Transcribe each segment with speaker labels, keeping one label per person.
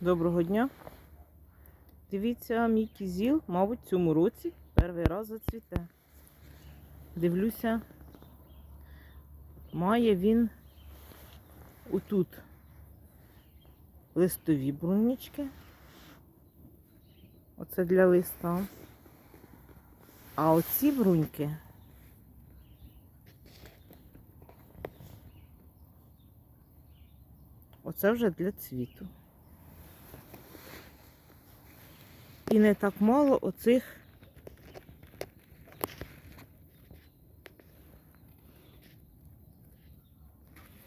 Speaker 1: Доброго дня. Дивіться, мій кізіл, мабуть, цьому році перший раз зацвіте. Дивлюся, має він отут листові брунічки. Оце для листа. А оці бруньки оце вже для цвіту. І не так мало оцих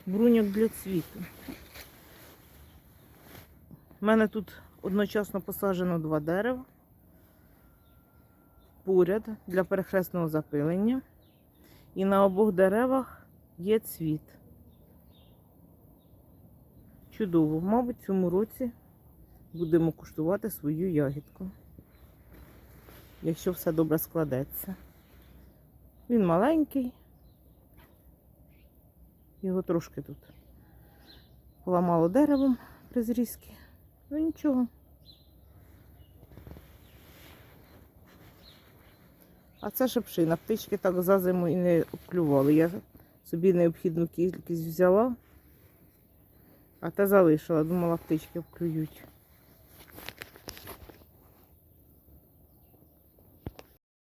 Speaker 1: бруньок для цвіту. У мене тут одночасно посаджено два дерева. Поряд для перехресного запилення. І на обох деревах є цвіт. Чудово. Мабуть, цьому році будемо куштувати свою ягідку. Якщо все добре складеться. Він маленький. Його трошки тут поламало деревом при зрізці. Ну нічого. А це шипшина. Птички так за зиму і не обклювали. Я собі необхідну кількість взяла, а те залишила. Думала, птички обклюють.